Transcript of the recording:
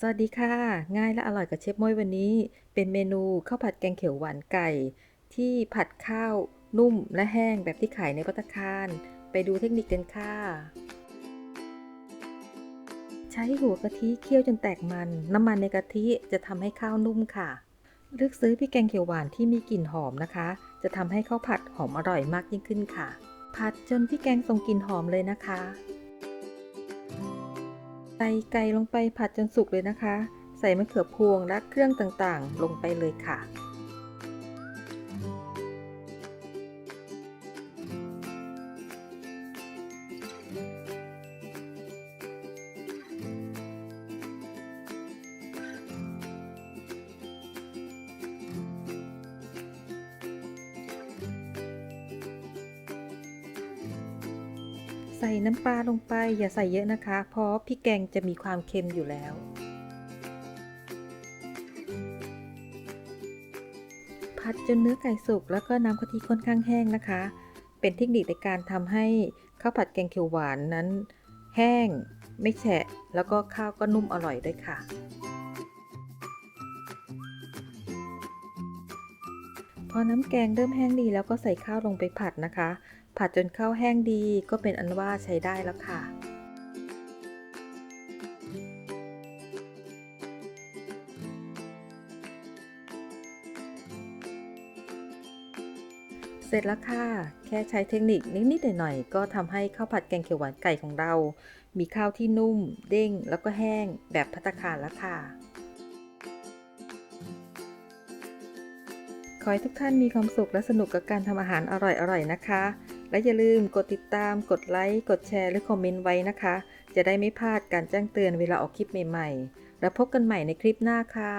สวัสดีค่ะ ง่ายและอร่อยกับเชฟม้อยวันนี้ เป็นเมนูข้าวผัดแกงเขียวหวานไก่ ที่ผัดข้าวนุ่มและแห้งแบบที่ขายในภัตคาร ไปดูเทคนิคกันค่ะ ใช้หัวกะทิเคี่ยวจนแตกมัน น้ำมันในกะทิจะทำให้ข้าวนุ่มค่ะ เลือกซื้อพริกแกงเขียวหวานที่มีกลิ่นหอมนะคะ จะทำให้ข้าวผัดหอมอร่อยมากยิ่งขึ้นค่ะ ผัดจนพริกแกงส่งกลิ่นหอมเลยนะคะ ใส่ไก่ลงไปผัดจนสุกเลยนะคะ ใส่มะเขือพวงและเครื่องต่างๆ ลงไปเลยค่ะ ใส่น้ำปลาลงไปอย่าใส่เยอะนะคะ เพราะพริกแกงจะมีความเค็มอยู่แล้ว ผัดจนเนื้อไก่สุกแล้วก็น้ำกะทิค่อนข้างแห้งนะคะ เป็นเทคนิคในการทำให้ข้าวผัดแกงเขียวหวานนั้น แห้ง ไม่แฉะ แล้วก็ข้าวก็นุ่มอร่อยด้วยค่ะ พอน้ำแกงเริ่มแห้งดีแล้วก็ใส่ข้าวลงไปผัดนะคะ ผัดจนข้าวแห้งดีก็เป็นอันว่าใช้ได้แล้วค่ะเสร็จแล้วค่ะ แค่ใช้เทคนิคนิดๆหน่อยๆก็ทำให้ข้าวผัดแกงเขียวหวานไก่ของเรา มีข้าวที่นุ่ม เด้ง แล้วก็แห้งแบบพัตคารแล้วค่ะ ขอให้ทุกท่านมีความสุขและสนุกกับการทำอาหารอร่อยๆนะคะ และอย่าลืมกดติดตาม กดไลค์ กดแชร์ หรือคอมเมนต์ไว้นะคะ จะได้ไม่พลาดการแจ้งเตือนเวลาออกคลิปใหม่ๆ แล้วพบกันใหม่ในคลิปหน้าค่ะ